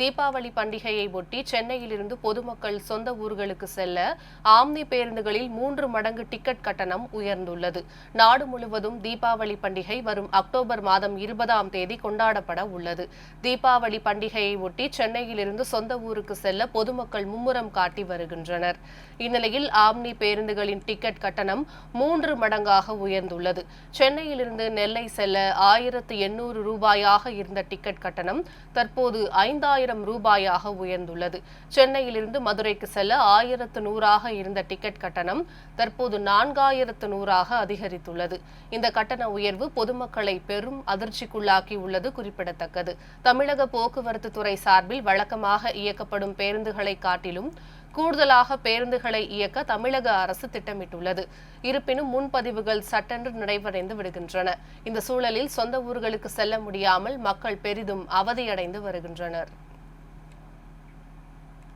தீபாவளி பண்டிகையை ஒட்டி சென்னையிலிருந்து பொதுமக்கள் சொந்த ஊர்களுக்கு செல்ல ஆம்னி பேருந்துகளில் மூன்று மடங்கு டிக்கெட் கட்டணம் உயர்ந்துள்ளது. நாடு முழுவதும் தீபாவளி பண்டிகை வரும் அக்டோபர் மாதம் இருபதாம் தேதி கொண்டாடப்பட உள்ளது. தீபாவளி பண்டிகையை ஒட்டி சென்னையிலிருந்து சொந்த ஊருக்கு செல்ல பொதுமக்கள் மும்முரம் காட்டி வருகின்றனர். இந்நிலையில் ஆம்னி பேருந்துகளின் டிக்கெட் கட்டணம் மூன்று மடங்காக உயர்ந்துள்ளது. சென்னையிலிருந்து நெல்லை செல்ல ஆயிரத்து எண்ணூறு ரூபாயாக இருந்த டிக்கெட் கட்டணம் தற்போது ஐந்தாயிரம் ஆயிரம் ரூபாயாக உயர்ந்துள்ளது. சென்னையிலிருந்து மதுரைக்கு செல்ல ஆயிரத்து நூறாக இருந்த டிக்கெட் கட்டணம் தற்போது நான்காயிரத்து நூறாக அதிகரித்துள்ளது. இந்த கட்டண உயர்வு பொதுமக்களை பெரும் அதிர்ச்சிக்குள்ளாக்கி உள்ளது குறிப்பிடத்தக்கது. தமிழக போக்குவரத்து துறை சார்பில் வழக்கமாக இயக்கப்படும் பேருந்துகளை காட்டிலும் கூடுதலாக பேருந்துகளை இயக்க தமிழக அரசு திட்டமிட்டுள்ளது. இருப்பினும் முன்பதிவுகள் சட்டென்று நிறைவடைந்து விடுகின்றன. இந்த சூழலில் சொந்த ஊர்களுக்கு செல்ல முடியாமல் மக்கள் பெரிதும் அவதியடைந்து வருகின்றனர்.